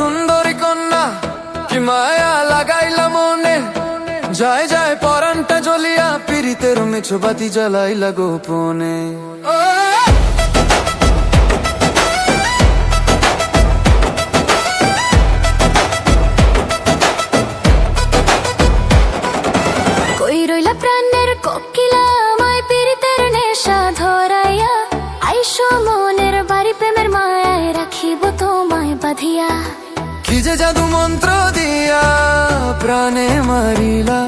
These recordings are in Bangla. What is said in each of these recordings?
সুন্দরী কন্যা, কি মায়া লাগাইলা মনে? যায় যায় পরানটা জ্বলিয়া পিরিতের মিছবাতি জ্বালাইলা গোপনে। ও কি যে জাদু মন্ত্র দিয়া প্রাণে মারিলা।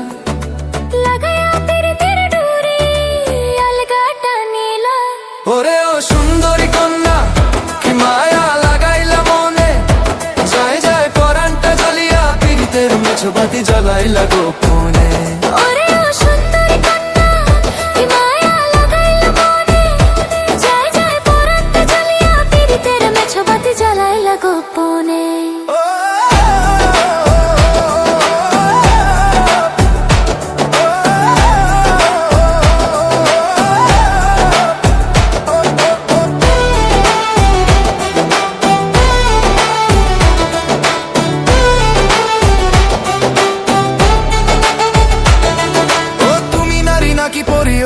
লাগাইয়া পীড়িতের ডুরি অলগাটা নীলা। ওরে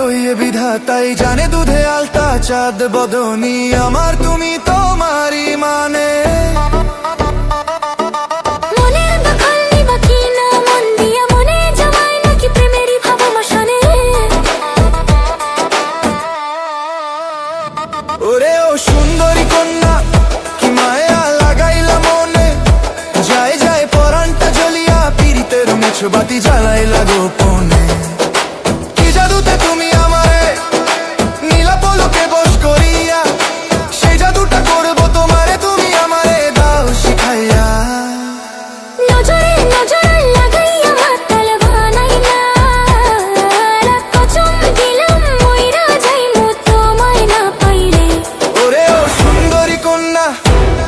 ওই বিধাতাই জানে দুধে আলতা চাঁদ বদনি। আমার তুমি তোমারই মানে। ওরে ও সুন্দরী কন্যা কি মায়া লাগাইলা মনে। যায় যায় পরানটা জ্বলিয়া পীড়িতের মিছো বাতি জ্বালাইলা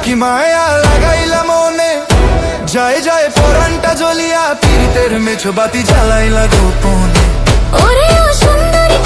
কি মায়া লাগাইলা মনে? যায় যায় পরানটা জ্বলিয়া পীড়িতের মেছো বাতি জ্বালাইলা গোপনে। ওরে ও সুন্দরী